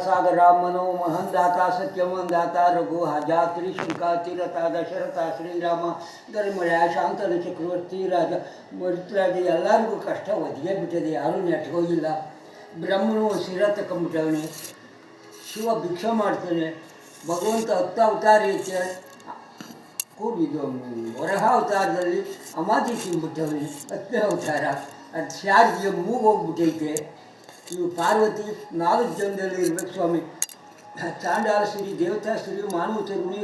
ಸಾಗರ ಮನೋ ಮಹಂದಾತ ಸತ್ಯಮಂದಾತ ರಘು ಹಜಾತ್ರಿ ಶುಕಾತಿರಥ ದಶರಥ ಶ್ರೀರಾಮ ಧರ್ಮಯ ಶಾಂತನ ಚಕ್ರವರ್ತಿ ರಾಜ ಮೃತರಾಜ ಎಲ್ಲರಿಗೂ ಕಷ್ಟ ಒದಗೇ ಬಿಟ್ಟಿದೆ ಯಾರೂ ನೆಟ್ಕೋಗಿಲ್ಲ ಬ್ರಹ್ಮನು ಸಿರ ತಗೊಂಬಿಟ್ಟವನೆ ಶಿವ ಭಿಕ್ಷೆ ಮಾಡ್ತಾನೆ ಭಗವಂತ ಹತ್ತು ಅವತಾರ ಐತೆ ಕೂಡಿದು ವರಹ ಅವತಾರದಲ್ಲಿ ಅಮಾದಿ ತಿಂದ್ಬಿಟ್ಟವನೆ ಹತ್ತನೇ ಅವತಾರ ಅದು ಶಾರ್ಗೆ ಮೂಗು ಇವು ಪಾರ್ವತಿ ನಾಲ್ಕು ಜನದಲ್ಲಿ ಇರಬೇಕು ಸ್ವಾಮಿ. ಚಾಂಡಾಲ ಸಿರಿ ದೇವತಾ ಸಿರಿ ಮಾನವ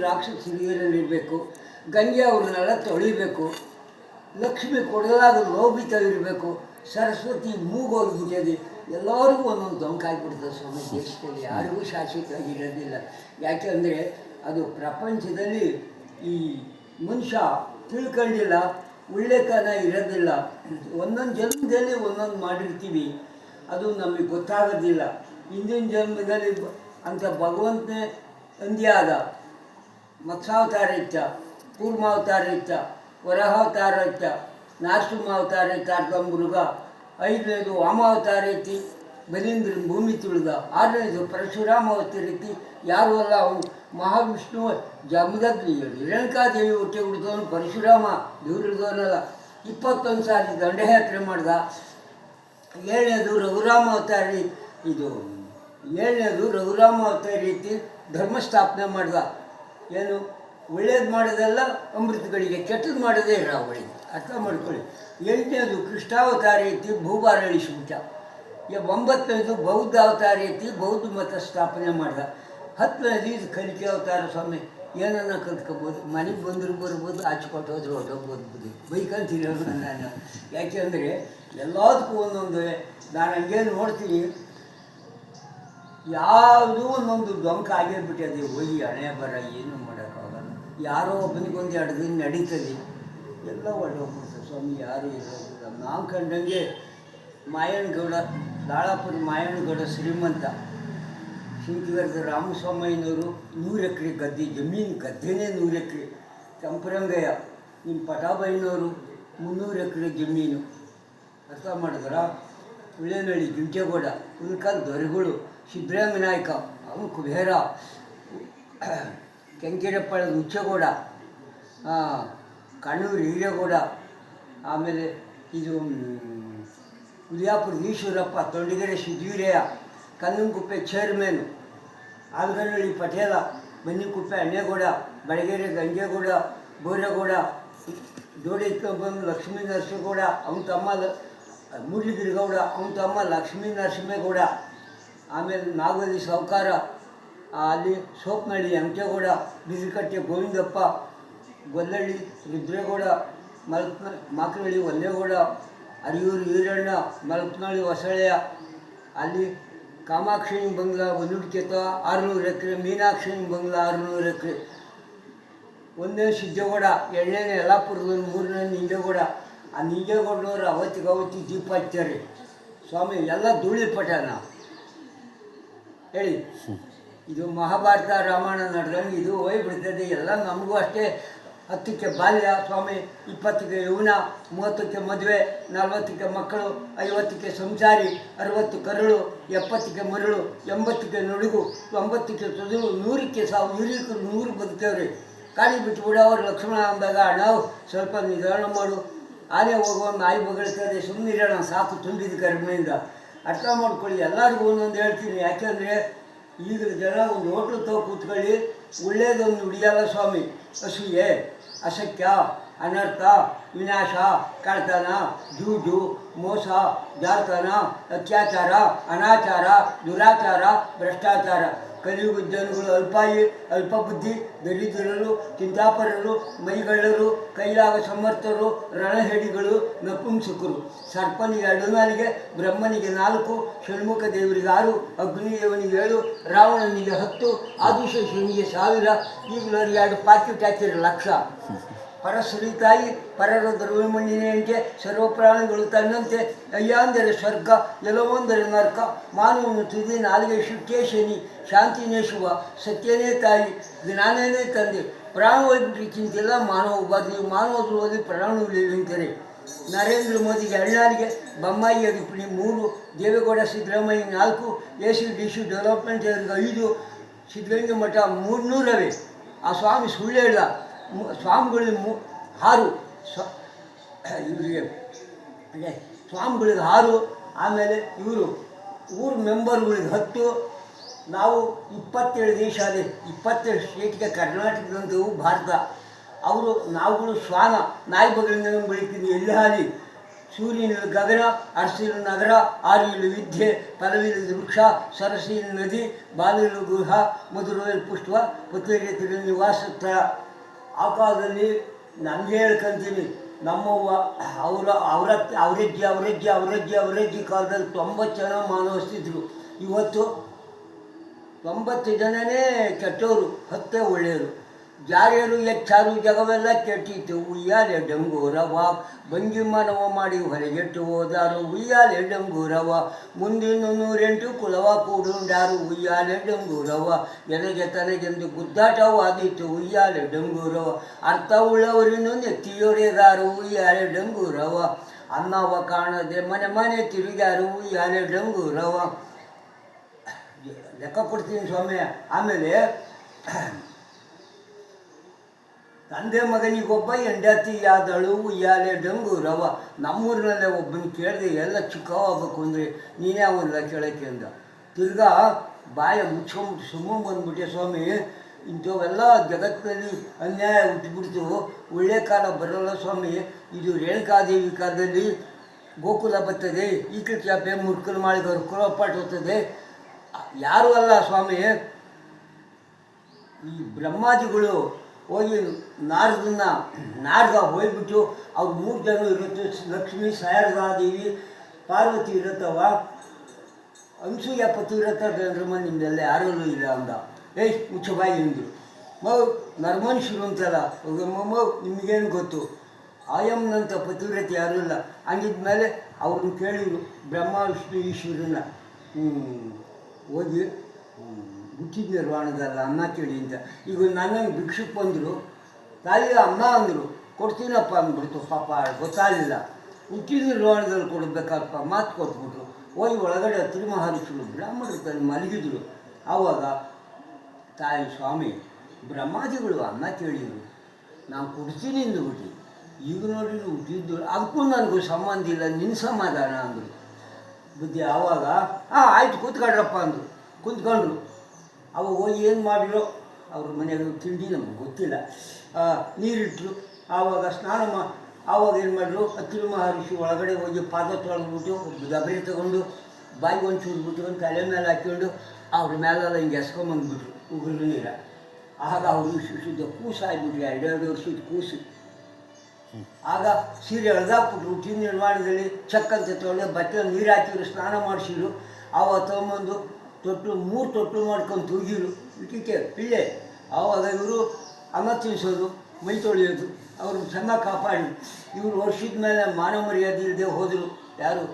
ರಾಕ್ಷಸ ಸಿರಿಯರಲ್ಲಿ ಇರಬೇಕು. ಗಂಗೆ ಅವ್ರನ್ನೆಲ್ಲ ತೊಳಿಬೇಕು. ಲಕ್ಷ್ಮಿ ಕೊಡಲಾದ ಲೋಭಿತ ಇರಬೇಕು. ಸರಸ್ವತಿ ಮೂಗೋಗ್ಬಿಟ್ಟಿದೆ ಎಲ್ಲರಿಗೂ ಒಂದೊಂದು ದೊಂಕಾಗ್ಬಿಡ್ತದೆ ಸ್ವಾಮಿ. ದೇಶದಲ್ಲಿ ಯಾರಿಗೂ ಶಾಶ್ವತವಾಗಿ ಇರೋದಿಲ್ಲ. ಯಾಕೆಂದರೆ ಅದು ಪ್ರಪಂಚದಲ್ಲಿ ಈ ಮನುಷ್ಯ ತಿಳ್ಕೊಂಡಿಲ್ಲ ಉಲ್ಲೇಖನ ಇರೋದಿಲ್ಲ. ಒಂದೊಂದು ಜನ್ಮದಲ್ಲಿ ಒಂದೊಂದು ಮಾಡಿರ್ತೀವಿ. ಅದು ನಮಗೆ ಗೊತ್ತಾಗೋದಿಲ್ಲ. ಹಿಂದಿನ ಜನ್ಮದಲ್ಲಿ ಅಂತ ಭಗವಂತನೇ ಅಂದ್ಯಾದ ಮತ್ಸಾವತಾರ ಇತ್ತ, ಕೂರ್ಮಾವತಾರ ಇತ್ತ, ವರಹಾವತಾರ ಇತ್ತ, ನಾರಸಿಂಹಾವತಾರ ಇತ್ತ ಅರ್ಧ ಮೃಗ ಐದನೇದು ವಾಮಾವತಾರ ಐತಿ ಬಲೀಂದ್ರ ಭೂಮಿ ತುಳಿದ, ಆರನೇದು ಪರಶುರಾಮ ಅವತಾರ ಐತಿ ಯಾರು ಅಲ್ಲ ಅವನು. ಮಹಾವಿಷ್ಣು ಜಮದಗ್ನಿ ರೇಣುಕಾದೇವಿ ಹುಟ್ಟಿ ಹುಡ್ದವನು ಪರಶುರಾಮ ದೇವ್ರಿಡ್ದವನಲ್ಲ ಇಪ್ಪತ್ತೊಂದು ಸಾರಿ ದಂಡಯಾತ್ರೆ ಮಾಡ್ದ. ಏಳನೇದು ರಘುರಾಮ ಅವತಾರಿ ಇದು. ಏಳನೇದು ರಘುರಾಮ ಅವತಾರಿ ರೀತಿ ಧರ್ಮ ಸ್ಥಾಪನೆ ಮಾಡಿದ ಏನು? ಒಳ್ಳೇದು ಮಾಡೋದೆಲ್ಲ ಅಮೃತಗಳಿಗೆ ಕೆಟ್ಟದ್ದು ಮಾಡೋದೇ ರಾವಳಿಗೆ ಅರ್ಥ ಮಾಡ್ಕೊಳ್ಳಿ. ಎಂಟನೇದು ಕೃಷ್ಣಾವತಾರ ಐತಿ ಭೂಭಾರ ಈಗ ಒಂಬತ್ತನೇದು ಬೌದ್ಧ ಅವತಾರ ರೀತಿ ಬೌದ್ಧ ಮತ ಸ್ಥಾಪನೆ ಮಾಡಿದ ಹತ್ತನೇದು ಇದು ಕಲಿಕೆ ಅವತಾರ ಸ್ವಾಮಿ. ಏನನ್ನ ಕಲ್ತ್ಕೊಬೋದು, ಮನೆಗೆ ಬಂದರೂ ಬರ್ಬೋದು, ಆಚೆ ಕೊಟ್ಟು ಹೋದ್ರೆ ಹೊರಟೋಗ್ಬೋದು ಬೈಕಂತಿರೋದು ನಾನು ಯಾಕೆಂದರೆ ಎಲ್ಲದಕ್ಕೂ ಒಂದೊಂದು, ನಾನು ಹಂಗೆ ನೋಡ್ತೀನಿ, ಯಾವುದೂ ಒಂದೊಂದು ಡೊಂಕ ಆಗೇ ಬಿಟ್ಟದೆ ಹೋಗಿ ಹಣೆ ಬರ, ಏನು ಮಾಡೋಕ್ಕಾಗಲ್ಲ. ಯಾರೋ ಒಬ್ಬನಿಗೊಂದು ಎರಡು ದಿನ ನಡೀತದೆ. ಎಲ್ಲ ಹೊರಟೋಗ್ಬಿಡ್ತದೆ ಸ್ವಾಮಿ, ಯಾರೂ ಇರೋದಿಲ್ಲ ನಾವು ಕಂಡಂಗೆ ಮಾಯಣ್ಣಗೌಡ ಲಾಳಾಪುರ ಮಾಯಣ್ಣಗೌಡ ಶ್ರೀಮಂತ. ಶಿಂಕಿಗರದ ರಾಮಸ್ವಾಮಯ್ಯನವರು ನೂರು ಎಕರೆ ಗದ್ದೆ, ಜಮೀನು ಗದ್ದೆನೇ ನೂರು ಎಕರೆ. ಚಂಪರಂಗಯ್ಯ ನಿಮ್ಮ ಪಟಾಬಯ್ಯನವರು ಮುನ್ನೂರು ಎಕರೆ ಜಮೀನು. ಅರ್ಥ ಮಾಡಿದ್ರ? ಉಳ್ಳೇನಹಳ್ಳಿ ಜುಂಟೇಗೌಡ ಉಲ್ಕಾಲ್ ದೊರೆಗಳು ಸಿದ್ದರಾಮ ನಾಯಕ ಅವು ಕುಬೇರ ಕೆಂಕೇರಪ್ಪಳ ಹುಚ್ಚೇಗೌಡ ಕಣ್ಣೂರು ಹಿರೇಗೌಡ, ಆಮೇಲೆ ಇದು ಉದಯಾಪುರ ಈಶ್ವರಪ್ಪ, ತೊಂಡಿಗೆರೆ ಸಿದ್ದವೀರಯ್ಯ ಕನ್ನಂಕುಪ್ಪೆ ಚೇರ್ಮನ್ ಆಲ್ಗನಹಳ್ಳಿ ಪಟೇಲ, ಬನ್ನಿಕುಪ್ಪೆ ಅಣ್ಣೇಗೌಡ, ಬಡಗೇರಿ ಗಂಜೇಗೌಡ ಬೋರೇಗೌಡ ಜೋಡಿ ಬಂದು ಲಕ್ಷ್ಮೀ ನರಸಿಂಹಗೌಡ, ಅವನ ತಮ್ಮ ಮುರಳಿಗಿರಿಗೌಡ ಅವನ ತಮ್ಮ ಲಕ್ಷ್ಮೀ ನರಸಿಂಹೇಗೌಡ. ಆಮೇಲೆ ನಾಗವಲ್ಲಿ ಸಾವುಕಾರ ಅಲ್ಲಿ ಸೋಪ್ನಹಳ್ಳಿ ಅಂಕೇಗೌಡ, ಬಿಸಿಕಟ್ಟೆ ಗೋವಿಂದಪ್ಪ, ಗೊಲ್ಲಳ್ಳಿ ರುದ್ರೇಗೌಡ, ಮಲಪ್ನ ಮಾಕನಹಳ್ಳಿ ಒಲ್ಲೇಗೌಡ ಅರಿಯೂರು ಈರಣ್ಣ, ಮಲ್ಪನಹಳ್ಳಿ ಹೊಸಳೆಯ, ಅಲ್ಲಿ ಕಾಮಾಕ್ಷಿ ಬಂಗ್ಲಾ ಒಂದುಡ್ಕೆತ ಆರುನೂರು ಎಕರೆ ಮೀನಾಕ್ಷಿ ಬಂಗ್ಲಾ ಆರುನೂರು ಎಕರೆ. ಒಂದನೇ ಸಿದ್ದೇಗೌಡ ಎರಡನೇ ಯಲ್ಲಾಪುರದ ಮೂರನೇ ನಿಂಜೇಗೌಡ. ಆ ನಿಂಜೇಗೌಡನವ್ರು ಅವತ್ತಿಗೆ ಅವತ್ತಿ ದೀಪ ಹಚ್ಚಾರೆ. ಸ್ವಾಮಿ ಎಲ್ಲ ಧೂಳಿ ಪಟ್ಯಾನ. ಹೇಳಿ ಇದು ಮಹಾಭಾರತ ರಾಮಾಯಣ ನಡೆದಂಗೆ ಇದು ಹೋಗ್ಬಿಡ್ತದೆ. ಎಲ್ಲ ನಮಗೂ ಅಷ್ಟೇ ಹತ್ತಕ್ಕೆ ಬಾಲ್ಯ, ಸ್ವಾಮಿ ಇಪ್ಪತ್ತಕ್ಕೆ ಯೌನ ಮೂವತ್ತಕ್ಕೆ ಮದುವೆ, ನಲವತ್ತಕ್ಕೆ ಮಕ್ಕಳು, ಐವತ್ತಕ್ಕೆ ಸಂಸಾರಿ, ಅರವತ್ತು ಕರುಳು ಎಪ್ಪತ್ತಕ್ಕೆ ಮರಳು ಎಂಬತ್ತಕ್ಕೆ ನಡುಗು ತೊಂಬತ್ತಕ್ಕೆ ತೊದಲು, ನೂರಕ್ಕೆ ಸಾವು, ನೂರಕ್ಕೆ ನೂರು ಬದುಕವ್ರಿ. ಕಾಡಿ ಬಿಟ್ಟು ಬಿಡೋರು ಲಕ್ಷ್ಮಣ ಅಂದಾಗ ನಾವು ಸ್ವಲ್ಪ ನಿಧಾನ ಮಾಡು. ಆನೆ ಹೋಗುವ ನಾಯಿ ಸುಮ್ಮನೆ ಇರೋಣ ಸಾಕು ತುಂಬಿದ ಕರ್ಮೆಯಿಂದ ಅರ್ಥ ಮಾಡ್ಕೊಳ್ಳಿ, ಎಲ್ಲರಿಗೂ ಒಂದೊಂದು ಹೇಳ್ತೀನಿ. ಯಾಕೆಂದರೆ ಈಗ ಜನ ಒಂದು ಹೋಟ್ಲು ತೋ ಕೂತ್ಕೊಳ್ಳಿ, ಒಳ್ಳೇದೊಂದು ಉಡಿಯಲ್ಲ ಸ್ವಾಮಿ. ಅಸೂಯೆ ಅಸತ್ಯ ಅನರ್ಥ ವಿನಾಶ ಕಳ್ತನ ಜೂಜು ಮೋಸ ಜಾರ್ತನ ಅತ್ಯಾಚಾರ ಅನಾಚಾರ ದುರಾಚಾರ ಭ್ರಷ್ಟಾಚಾರ ಕಲಿಯುಗ ಜನಗಳು ಅಲ್ಪಾಯಿ ಅಲ್ಪ ಬುದ್ಧಿ ದರಿದ್ರರು ಚಿಂತಾಪರರು, ಮೈಗಳ್ಳರು, ಕೈಲಾಗ ಸಮರ್ಥರು, ರಣಹೇಡಿಗಳು, ನಪುಂಸಕರು. ಸರ್ಪನಿಗೆ ಎರಡು ನಾಲಿಗೆ ಬ್ರಹ್ಮನಿಗೆ ನಾಲ್ಕು, ಷಣ್ಮುಖ ದೇವರಿಗೆ ಆರು, ಅಗ್ನಿದೇವನಿಗೆ ಏಳು, ರಾವಣನಿಗೆ ಹತ್ತು ಆದಿಶೇಷನಿಗೆ ಸಾವಿರ ಈಗಲವರಿಗೆ ಎರಡು ಪಾಕಿಟ್ ಹಾಕಿರೋ ಲಕ್ಷ. ಪರಶ್ರೀ ತಾಯಿ ಪರರ ದ್ರವ್ಯಮಣ್ಣಿನೆಯಂತೆ ಸರ್ವ ಪ್ರಾಣಿಗಳು ತನ್ನಂತೆ. ಅಯ್ಯಾಂದರೆ ಸ್ವರ್ಗ ಎಲ್ಲವೊಂದರೆ ನರ್ಕ. ಮಾನವನು ತುದಿ ನಾಲಿಗೆ ಶುಕ್ಕೇ ಶನಿ. ಶಾಂತಿನೇ ಶುಭ ಸತ್ಯನೇ ತಾಯಿ, ಜ್ಞಾನನೇ ತಂದೆ. ಪ್ರಾಣವಾಗಿ ಚಿಂತಿಲ್ಲ ಮಾನವ ಬದಲಿ ಪ್ರಾಣ ಉಳಿಯುವಂತಾರೆ ನರೇಂದ್ರ ಮೋದಿಗೆ ಅಣ್ಣಾರಿಗೆ ಬೊಮ್ಮಾಯಿ ಅಡಿಪಣಿ ಮೂರು, ದೇವೇಗೌಡ, ಸಿದ್ದರಾಮಯ್ಯ ನಾಲ್ಕು, A C D C development ಐದು ಸಿದ್ದಲಿಂಗ ಮಠ ಮೂರ್ನೂರವೇ. ಆ ಸ್ವಾಮಿ ಸುಳ್ಳೇ ಮು- ಸ್ವಾಮಿಗಳಿಗೆ ಮು, ಹಾರು, ಸ್ವ, ಇವರಿಗೆ ಸ್ವಾಮಿಗಳಿಗೆ ಹಾರು, ಆಮೇಲೆ ಇವರು, ಊರು ಮೆಂಬರ್ಗಳಿಗೆ ಹತ್ತು, ನಾವು ಇಪ್ಪತ್ತೇಳು ದೇಶ ಅದೇ ಇಪ್ಪತ್ತೇಳು ಸ್ಟೇಟ್ಗೆ ಕರ್ನಾಟಕದಂಥವು ಭಾರತ. ಅವರು, ನಾವುಗಳು ಶ್ವಾನ, ನಾಯಿ ಬಗಳಿಂದ ಬೆಳಿತೀವಿ, ಎಲ್ಲಿ ಹಾಲಿ? ಸೂರ್ಯನ ಗಗನ, ಅರಸಿನ ನಗರ ಆರಿಯಲು ವಿದ್ಯೆ ಫಲವಿಲ್ಲದ ವೃಕ್ಷ, ಸರಸಿನ ನದಿ ಬಾಲಿಲು ಗೃಹ ಮಧುರದಲ್ಲಿ ಪುಷ್ಪ ಪುತ್ತೇರಿ ನಿವಾಸ ಸ್ಥಳ. ಆ ಕಾಲದಲ್ಲಿ ನನಗೆ ಹೇಳ್ಕೊಂತೀನಿ, ನಮ್ಮವ್ವ, ಅವರ ಅವರ ಅವರಜ್ಜಿ ಅವರಜ್ಜಿ ಅವರಜ್ಜಿ ಅವರಜ್ಜಿ ಕಾಲದಲ್ಲಿ ತೊಂಬತ್ತು ಜನ ಮಾನವಸ್ತಿದ್ರು ಇವತ್ತು ತೊಂಬತ್ತು ಜನನೇ ಕೆಟ್ಟವರು, ಹತ್ತೇ ಒಳ್ಳೆಯವರು. ಜಾರ್ಯರು ಹೆಚ್ಚಾರು ಜಗವೆಲ್ಲ ಕೆಟ್ಟಿತ್ತು ಉಯ್ಯಾಲೆ ಡಂಗೂರವ ಭಂಗಿಮನವ ಮಾಡಿ ಹೊರಗೆಟ್ಟು ಹೋದಾರು. ಉಯ್ಯಾಲೆ ಡಂಗೂರವ ಮುಂದಿನ ನೂರೆಂಟು ಕುಲವ ಕೂಡುಂಡಾರು. ಉಯ್ಯಾಲೆ ಡಂಗೂರವ ಎನಗೆ ತನಗೆಂದು ಗುದ್ದಾಟವಾದೀತು. ಉಯ್ಯಾಲೆ ಡಂಗೂರವ ಅರ್ಥವುಳ್ಳವರನ್ನು ನೆತ್ತಿಯೊಡೆದಾರು. ಉಯ್ಯಾಲೆ ಡಂಗೂರವ ಅನ್ನವ ಕಾಣದೆ ಮನೆ ಮನೆ ತಿರುಗಾರು ಉಯ್ಯಾಲೆ ಡಂಗೂರವ ಲೆಕ್ಕ ಕೊಡ್ತೀನಿ ಸ್ವಾಮಿ ಆಮೇಲೆ ತಂದೆ ಮಗನಿಗೊಬ್ಬ ಹೆಂಡತಿಯಾದಳು ಉಯ್ಯಾಲೆ ಡಂಗೂರವ ನಮ್ಮೂರಿನಲ್ಲೇ ಒಬ್ಬನ ಕೇಳಿದೆ, ಎಲ್ಲ ಚಿಕ್ಕವಾಗಬೇಕು ಅಂದರೆ ನೀನೇ ಅವನ್ನೆಲ್ಲ ಕೇಳೋಕ್ಕೆ ಅಂದ. ತಿರ್ಗಾ ಬಾಯ ಮುಚ್ಕೊಂಬಿಟ್ಟು ಸುಮ್ಮನೆ ಬಂದ್ಬಿಟ್ಟೆ ಸ್ವಾಮಿ. ಇಂಥವೆಲ್ಲ ಜಗತ್ತಿನಲ್ಲಿ ಅನ್ಯಾಯ ಹುಟ್ಟುಬಿಡ್ತು. ಒಳ್ಳೆ ಕಾಲ ಬರೋಲ್ಲ ಸ್ವಾಮಿ. ಇದು ರೇಣುಕಾದೇವಿ ಕಾಲದಲ್ಲಿ ಗೋಕುಲ ಬರ್ತದೆ. ಈಕಳ ಚಾಪೆ ಮುರ್ಕಲ್ ಮಾಡಿ ಕುಲಪಾಠ ಹೋಗ್ತದೆ ಯಾರೂ ಅಲ್ಲ ಸ್ವಾಮಿ. ಈ ಬ್ರಹ್ಮಾಜಿಗಳು ಹೋಗಿ ನಾರದನ್ನ ನಾರದ ಹೋಗ್ಬಿಟ್ಟು ಅವ್ರು ಮೂರು ಜನ ಇರುತ್ತೆ ಲಕ್ಷ್ಮೀ ಸಾರದಾದೇವಿ ಪಾರ್ವತಿ ಇರುತ್ತವ ಅನ್ಸೂಯ ಪತಿವ್ರತ ಚಂದ್ರಮ್ಮ ನಿಮ್ದೆಲ್ಲ ಯಾರಲ್ಲೂ ಇಲ್ಲ ಅಂದ. ಏಯ್ ಮುಚ್ಚಬಾಯಿ ಮಗ ಮೌ ನರ್ಮನುಷ್ಯರು ಅಂತಲ್ಲ ಮೌ ನಿಮಗೇನು ಗೊತ್ತು? ಆಯಮ್ಮನಂತ ಪತಿವ್ರತೆ ಯಾರೂ ಇಲ್ಲ. ಹಂಗಿದ್ಮೇಲೆ ಅವ್ರನ್ನ ಕೇಳಿದ್ರು ಬ್ರಹ್ಮ ವಿಷ್ಣು ಹ್ಮ್, ಹೋಗಿ ಹುಟ್ಟಿದ ವಾಣದಲ್ಲ ಅನ್ನ ಕೇಳಿ ಅಂತ. ಈಗ ನನ್ನ ಭಿಕ್ಷಕ್ ಬಂದರು, ತಾಯಿ ಅಮ್ಮ ಅಂದರು, ಕೊಡ್ತೀನಪ್ಪ ಅಂದ್ಬಿಡ್ತು ಪಾಪ, ಗೊತ್ತಾಗಲಿಲ್ಲ. ಹುಟ್ಟಿದ ನಿರ್ವಾಣದಲ್ಲಿ ಕೊಡಬೇಕಪ್ಪ ಮಾತು ಕೊಟ್ಬಿಟ್ರು. ಹೋಗಿ ಒಳಗಡೆ ತಿರುಮಹರ್ಷಿಗಳು ಬ್ರಾಹ್ಮಣರು ಮಲಗಿದ್ರು. ಆವಾಗ ತಾಯಿ ಸ್ವಾಮಿ, ಬ್ರಹ್ಮಾದಿಗಳು ಅನ್ನ ಕೇಳಿದರು. ನಾನು ಕೊಡ್ತೀನಿ ಅಂದ್ಬಿಟ್ಟು ಈಗ ನೋಡಿದ್ರು ಹುಟ್ಟಿದ್ದು, ಅದಕ್ಕೂ ನನಗೂ ಸಂಬಂಧ ಇಲ್ಲ ನಿನ್ನ ಸಮಾಧಾನ ಅಂದರು. ಬುದ್ಧಿ ಆವಾಗ ಹಾಂ ಆಯ್ತು, ಕೂತ್ಕೊಂಡ್ರಪ್ಪ ಅಂದರು. ಕೂತ್ಕೊಂಡ್ರು. ಅವಾಗ ಹೋಗಿ ಏನು ಮಾಡಿದ್ರು ಅವ್ರ ಮನೆಯಲ್ಲಿ ತಿಂಡಿ ನಮಗೆ ಗೊತ್ತಿಲ್ಲ. ನೀರಿಟ್ಟರು ಆವಾಗ ಸ್ನಾನ ಮಾ, ಆವಾಗ ಏನು ಮಾಡಿದ್ರು? ಹತ್ತಿರ ಮಹರ್ಷಿ ಒಳಗಡೆ ಹೋಗಿ ಪಾದ ತೊಳೆದ್ಬಿಟ್ಟು ಗಬರಿ ತಗೊಂಡು ಬಾಯಿಗೆ ಒಂದು ಚೂರು ಬಿಟ್ಕೊಂಡು ತಲೆ ಮೇಲೆ ಹಾಕ್ಕೊಂಡು ಅವ್ರ ಮೇಲೆಲ್ಲ ಹಿಂಗೆ ಎಸ್ಕೊಂಬಂದ್ಬಿಟ್ರು ಉಗುರು ನೀರ. ಆಗ ಅವರು ಶುದ್ಧ ಕೂಸು ಎರಡು ಎರಡೆರಡು ವರ್ಷದ ಕೂಸು. ಆಗ ಸೀರೆ ಎಳ್ದಾಕ್ಬಿಟ್ರು ಹುಟ್ಟಿನ ನಿರ್ಮಾಣದಲ್ಲಿ ಚಕ್ಕಂತ ತೊಳೆದು ಬಟ್ಟೆ ನೀರು ಹಾಕಿದ್ರು, ಸ್ನಾನ ಮಾಡಿಸಿದ್ರು. ಆವಾಗ ತೊಗೊಂಬಂದು ತೊಟ್ಟು, ಮೂರು ತೊಟ್ಟು ಮಾಡ್ಕೊಂಡು ತೂಗಿರು ಇಟ್ಟಿಕೆ ಪಿಳ್ಳೆ. ಆವಾಗ ಇವರು ಅನ್ನ ತಿನ್ನಿಸೋದು ಮೈ ತೊಳೆಯೋದು, ಅವರು ಕಾಪಾಡಿ. ಇವರು ವರ್ಷದ ಮೇಲೆ ಮಾನವ ಮರ್ಯಾದೆ ಇಲ್ಲದೆ ಹೋದರು. ಯಾರು?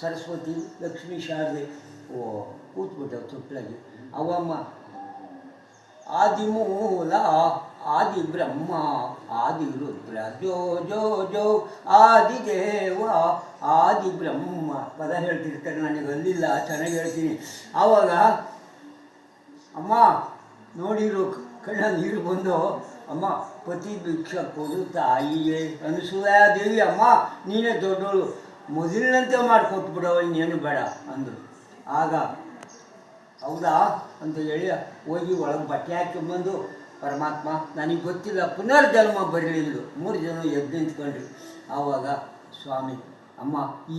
ಸರಸ್ವತಿ, ಲಕ್ಷ್ಮೀ, ಶಾರದೆ. ಓ ಕೂತ್ಬಿಟ್ಟವು ತೊಟ್ಟಲಾಗಿ ಅವಮ್ಮ, ಆದಿಮೂಲ ಆದಿ ಬ್ರಹ್ಮ ಆದಿ ರುದ್ರ ಜೋ ಜೋ ಜೋ ಆದಿ ದೇವ ಆದಿ ಬ್ರಹ್ಮ ಪದ ಹೇಳ್ತಿರ್ತಾರೆ, ನನಗೆ ಅಲ್ಲಿಲ್ಲ, ಚೆನ್ನಾಗಿ ಹೇಳ್ತೀನಿ. ಆವಾಗ ಅಮ್ಮ, ನೋಡಿರು, ಕಣ್ಣ ನೀರು ಬಂದು, ಅಮ್ಮ, ಪತಿ ಭಿಕ್ಷ ಕೊಡು ತಾಯಿಯೇ ಅನಿಸುವ ದೇವಿ, ಅಮ್ಮ, ನೀನೇ ದೊಡ್ಡವಳು ಮೊದಲಿನಂತೆ ಮಾಡಿಕೊಟ್ಬಿಡವ ಇನ್ನೇನು ಬೇಡ ಅಂದರು. ಆಗ, ಹೌದಾ? ಅಂತ ಹೇಳಿ ಹೋಗಿ ಒಳಗೆ ಬಟ್ಟೆ ಹಾಕೊಂಡ್ಬಂದು ಪರಮಾತ್ಮ, ನನಗೆ ಗೊತ್ತಿಲ್ಲ, ಪುನರ್ಜನ್ಮ ಬರಲಿಲ್ಲ ಮೂರು ಜನ ಎದ್ದು ನಿಂತ್ಕೊಂಡ್ರು. ಆವಾಗ ಸ್ವಾಮಿ, ಅಮ್ಮ,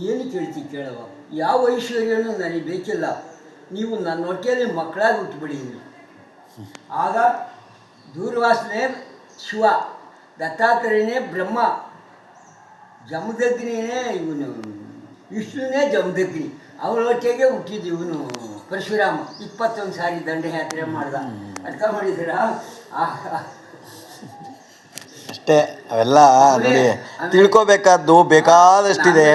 ಏನು ಕೇಳ್ತಿ ಕೇಳುವ ಯಾವ ಐಶ್ವರ್ಯನೂ ನನಗೆ ಬೇಕಿಲ್ಲ. ನೀವು ನನ್ನ ಹೊಟ್ಟೆಯಲ್ಲಿ ಮಕ್ಕಳಾಗಿ ಹುಟ್ಟುಬಿಡಿ. ಆಗ ದೂರ್ವಾಸನೆ ಶಿವ, ದತ್ತಾತ್ರೇಯನೇ ಬ್ರಹ್ಮ, ಜಮದಗ್ನಿನೇ ಇವನು, ವಿಷ್ಣುನೇ ಜಮದಗ್ನಿ. ಅವನ ಹೊಟ್ಟೆಗೆ ಹುಟ್ಟಿದ್ದು ಇವನು ಪರಶುರಾಮ. ಇಪ್ಪತ್ತೊಂದು ಸಾರಿ ದಂಡಯಾತ್ರೆ ಮಾಡ್ದ. ಅರ್ಥ ಮಾಡಿದ್ದೀರಾ? ಅಷ್ಟೇ ಅವೆಲ್ಲ ನೋಡಿ ತಿಳ್ಕೊಬೇಕಾದ್ದು ಬೇಕಾದಷ್ಟಿದೆ.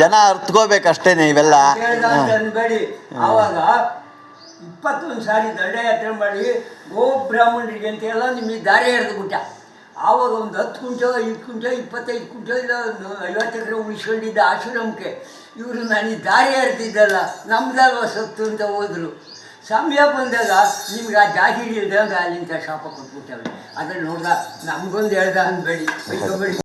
ಜನ ಅರ್ಥಕೋಬೇಕಷ್ಟೇನೆ ಇವೆಲ್ಲ. ಇಪ್ಪತ್ತೊಂದು ಸಾರಿ ದಂಡಯಾತ್ರೆ ಮಾಡಿ ಗೋ ಬ್ರಾಹ್ಮಣರಿಗೆ ಅಂತ ಎಲ್ಲ ನಿಮಗೆ ದಾರಿ ಎರೆದು ಬಿಟ್ಟ. ಆವಾಗ ಒಂದು ಹತ್ತು ಕುಂಟೆ ಐದು ಕುಂಟೆ ಇಪ್ಪತ್ತೈದು ಕುಂಟೋ ಇಲ್ಲ ಐವತ್ತು ಎಕರೆ ಉಳಿಸ್ಕೊಂಡಿದ್ದ ಆಶ್ರಮಕ್ಕೆ ಇವರು ನನಗೆ ದಾರಿ ಹರಿದಿದ್ದಲ್ಲ ನಮ್ದಲ್ವ ಸತ್ತು ಅಂತ ಹೋದರು. ಸಮಯ ಬಂದಾಗ ನಿಮ್ಗೆ ಆ ಜಾಗಿರಿ ಇಲ್ದಂಗೆ ಅಲ್ಲಿಂದ ಶಾಪ ಕೊಟ್ಬಿಟ್ಟವೆ ಅದನ್ನು ನೋಡ್ದ ನಮಗೊಂದು ಹೇಳ್ದ ಅಂದ್ಬೇಡಿ